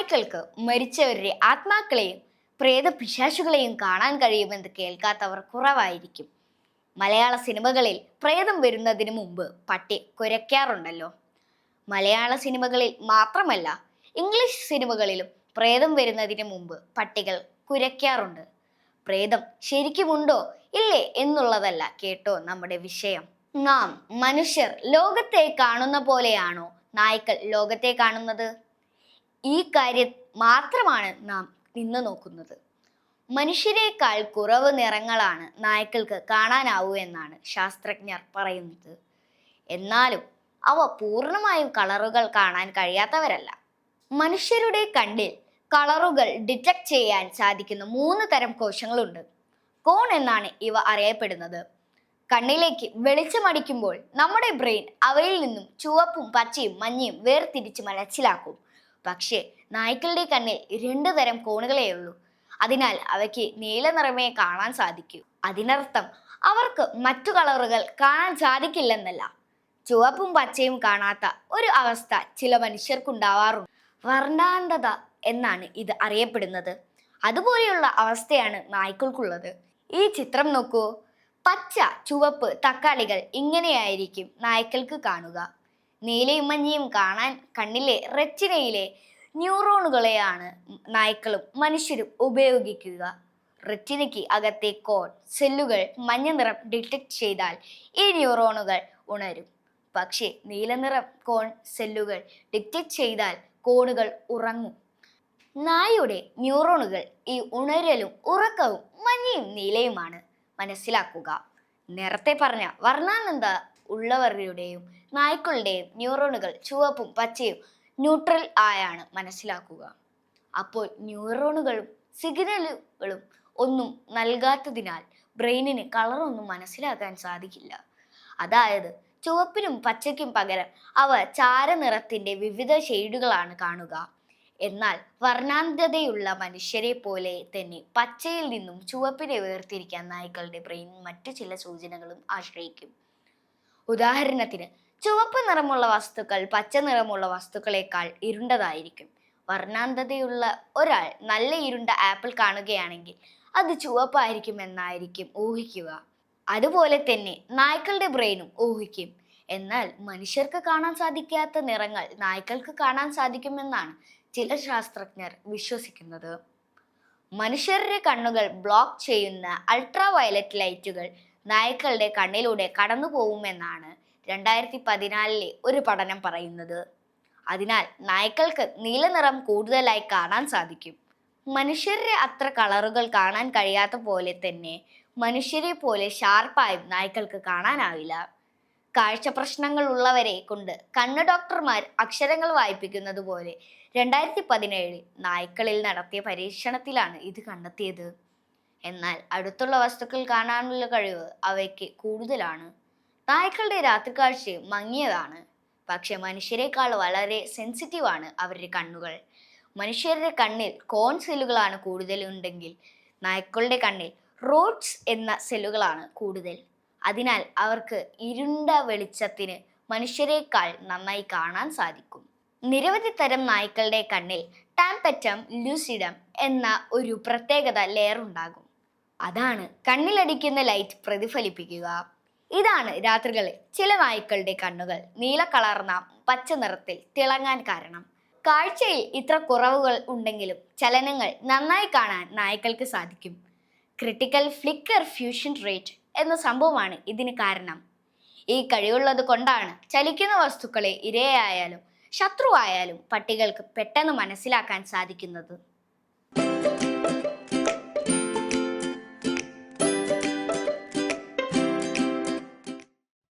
നായ്ക്കൾക്ക് മരിച്ചവരുടെ ആത്മാക്കളെയും പ്രേത പിശാശുകളെയും കാണാൻ കഴിയുമെന്ന് കേൾക്കാത്തവർ കുറവായിരിക്കും. മലയാള സിനിമകളിൽ പ്രേതം വരുന്നതിന് മുമ്പ് പട്ടി കുരയ്ക്കാറുണ്ടല്ലോ. മലയാള സിനിമകളിൽ മാത്രമല്ല ഇംഗ്ലീഷ് സിനിമകളിലും പ്രേതം വരുന്നതിന് മുമ്പ് പട്ടികൾ കുരയ്ക്കാറുണ്ട്. പ്രേതം ശരിക്കുമുണ്ടോ ഇല്ലേ എന്നുള്ളതല്ല കേട്ടോ നമ്മുടെ വിഷയം. നാം മനുഷ്യർ ലോകത്തെ കാണുന്ന പോലെയാണോ നായ്ക്കൾ ലോകത്തെ കാണുന്നത്? ഈ കാര്യം മാത്രമാണ് നാം ഇന്ന് നോക്കുന്നത്. മനുഷ്യരെക്കാൾ കുറവ് നിറങ്ങളാണ് നായ്ക്കൾക്ക് കാണാനാവൂ എന്നാണ് ശാസ്ത്രജ്ഞർ പറയുന്നത്. എന്നാലും അവ പൂർണമായും കളറുകൾ കാണാൻ കഴിയാത്തവരല്ല. മനുഷ്യരുടെ കണ്ണിൽ കളറുകൾ ഡിറ്റക്ട് ചെയ്യാൻ സാധിക്കുന്ന മൂന്ന് തരം കോശങ്ങളുണ്ട്. കോൺ എന്നാണ് ഇവ അറിയപ്പെടുന്നത്. കണ്ണിലേക്ക് വെളിച്ചമടിക്കുമ്പോൾ നമ്മുടെ ബ്രെയിൻ അവയിൽ നിന്നും ചുവപ്പും പച്ചയും മഞ്ഞയും വേർതിരിച്ച് മനസ്സിലാക്കും. പക്ഷേ നായ്ക്കളുടെ കണ്ണിൽ രണ്ടു തരം കോണുകളേ ഉള്ളൂ. അതിനാൽ അവയ്ക്ക് നീല നിറമേ കാണാൻ സാധിക്കൂ. അതിനർത്ഥം അവർക്ക് മറ്റു കളറുകൾ കാണാൻ സാധിക്കില്ലെന്നല്ല. ചുവപ്പും പച്ചയും കാണാത്ത ഒരു അവസ്ഥ ചില മനുഷ്യർക്കുണ്ടാവാറുണ്ട്. വർണാന്തത എന്നാണ് ഇത് അറിയപ്പെടുന്നത്. അതുപോലെയുള്ള അവസ്ഥയാണ് നായ്ക്കൾക്കുള്ളത്. ഈ ചിത്രം നോക്കൂ. പച്ച ചുവപ്പ് തക്കാളികൾ ഇങ്ങനെയായിരിക്കും നായ്ക്കൾക്ക് കാണുക. നീലയും മഞ്ഞയും കാണാൻ കണ്ണിലെ റെറ്റിനയിലെ ന്യൂറോണുകളെയാണ് നായ്ക്കളും മനുഷ്യരും ഉപയോഗിക്കുക. റെറ്റിനയ്ക്ക് അകത്തെ കോൺ സെല്ലുകൾ മഞ്ഞ നിറം ഡിറ്റക്ട് ചെയ്താൽ ഈ ന്യൂറോണുകൾ ഉണരും. പക്ഷേ നീലനിറം കോൺ സെല്ലുകൾ ഡിറ്റക്ട് ചെയ്താൽ കോണുകൾ ഉറങ്ങും. നായയുടെ ന്യൂറോണുകൾ ഈ ഉണരലും ഉറക്കവും മഞ്ഞയും നീലയുമാണ്. മനസ്സിലാക്കുക. നേരത്തെ പറഞ്ഞ വർണാനന്ദ ഉള്ളവരുടെയും നായ്ക്കളുടെയും ന്യൂറോണുകൾ ചുവപ്പും പച്ചയും ന്യൂട്രൽ ആയാണ് മനസ്സിലാക്കുക. അപ്പോൾ ന്യൂറോണുകളും സിഗ്നലുകളും ഒന്നും നൽകാത്തതിനാൽ ബ്രെയിനിന് കളറൊന്നും മനസ്സിലാക്കാൻ സാധിക്കില്ല. അതായത് ചുവപ്പിനും പച്ചയ്ക്കും പകരം അവ ചാരനിറത്തിന്റെ വിവിധ ഷെയ്ഡുകളാണ് കാണുക. എന്നാൽ വർണാന്തതയുള്ള മനുഷ്യരെ പോലെ തന്നെ പച്ചയിൽ നിന്നും ചുവപ്പിനെ വേർതിരിക്കാൻ നായ്ക്കളുടെ ബ്രെയിൻ മറ്റു ചില സൂചനകളും ആശ്രയിക്കും. ഉദാഹരണത്തിന് ചുവപ്പ് നിറമുള്ള വസ്തുക്കൾ പച്ച നിറമുള്ള വസ്തുക്കളെക്കാൾ ഇരുണ്ടതായിരിക്കും. വർണാന്തതയുള്ള ഒരാൾ നല്ല ഇരുണ്ട ആപ്പിൾ കാണുകയാണെങ്കിൽ അത് ചുവപ്പായിരിക്കും എന്നായിരിക്കും ഊഹിക്കുക. അതുപോലെ തന്നെ നായ്ക്കളുടെ ബ്രെയിനും ഊഹിക്കും. എന്നാൽ മനുഷ്യർക്ക് കാണാൻ സാധിക്കാത്ത നിറങ്ങൾ നായ്ക്കൾക്ക് കാണാൻ സാധിക്കുമെന്നാണ് ചില ശാസ്ത്രജ്ഞർ വിശ്വസിക്കുന്നത്. മനുഷ്യരുടെ കണ്ണുകൾ ബ്ലോക്ക് ചെയ്യുന്ന അൾട്രാ വയലറ്റ് ലൈറ്റുകൾ നായ്ക്കളുടെ കണ്ണിലൂടെ കടന്നു പോകുമെന്നാണ് രണ്ടായിരത്തി പതിനാലിലെ ഒരു പഠനം പറയുന്നത്. അതിനാൽ നായ്ക്കൾക്ക് നീലനിറം കൂടുതലായി കാണാൻ സാധിക്കും. മനുഷ്യരുടെ അത്ര കളറുകൾ കാണാൻ കഴിയാത്ത പോലെ തന്നെ മനുഷ്യരെ പോലെ ഷാർപ്പായും നായ്ക്കൾക്ക് കാണാനാവില്ല. കാഴ്ച പ്രശ്നങ്ങൾ ഉള്ളവരെ കൊണ്ട് കണ്ണ് ഡോക്ടർമാർ അക്ഷരങ്ങൾ വായിപ്പിക്കുന്നത് പോലെ രണ്ടായിരത്തി പതിനേഴിൽ നായ്ക്കളിൽ നടത്തിയ പരീക്ഷണത്തിലാണ് ഇത് കണ്ടെത്തിയത്. എന്നാൽ അടുത്തുള്ള വസ്തുക്കൾ കാണാനുള്ള കഴിവ് അവയ്ക്ക് കൂടുതലാണ്. നായ്ക്കളുടെ രാത്രിക്കാഴ്ചയും മങ്ങിയതാണ്. പക്ഷെ മനുഷ്യരെക്കാൾ വളരെ സെൻസിറ്റീവാണ് അവരുടെ കണ്ണുകൾ. മനുഷ്യരുടെ കണ്ണിൽ കോൺ സെല്ലുകളാണ് കൂടുതലുണ്ടെങ്കിൽ നായ്ക്കളുടെ കണ്ണിൽ റോഡ്സ് എന്ന സെല്ലുകളാണ് കൂടുതൽ. അതിനാൽ അവർക്ക് ഇരുണ്ട വെളിച്ചത്തിന് മനുഷ്യരെക്കാൾ നന്നായി കാണാൻ സാധിക്കും. നിരവധി തരം നായ്ക്കളുടെ കണ്ണിൽ ടാംപറ്റം ലൂസിഡം എന്ന ഒരു പ്രത്യേകത ലെയർ ഉണ്ടാകും. അതാണ് കണ്ണിലടിക്കുന്ന ലൈറ്റ് പ്രതിഫലിപ്പിക്കുക. ഇതാണ് രാത്രികളിൽ ചില നായ്ക്കളുടെ കണ്ണുകൾ. നീല കളർന്ന പച്ച നിറത്തിൽ തിളങ്ങാൻ കാരണം. കാഴ്ചയിൽ ഇത്ര കുറവുകൾ ഉണ്ടെങ്കിലും ചലനങ്ങൾ നന്നായി കാണാൻ നായ്ക്കൾക്ക് സാധിക്കും. ക്രിട്ടിക്കൽ ഫ്ലിക്കർ ഫ്യൂഷൻ റേറ്റ് എന്ന സംഭവമാണ് ഇതിന് കാരണം. ഈ കഴിവുള്ളത് കൊണ്ടാണ് ചലിക്കുന്ന വസ്തുക്കളെ ഇരയായാലും ശത്രുവായാലും പട്ടികൾക്ക് പെട്ടെന്ന് മനസ്സിലാക്കാൻ സാധിക്കുന്നത്.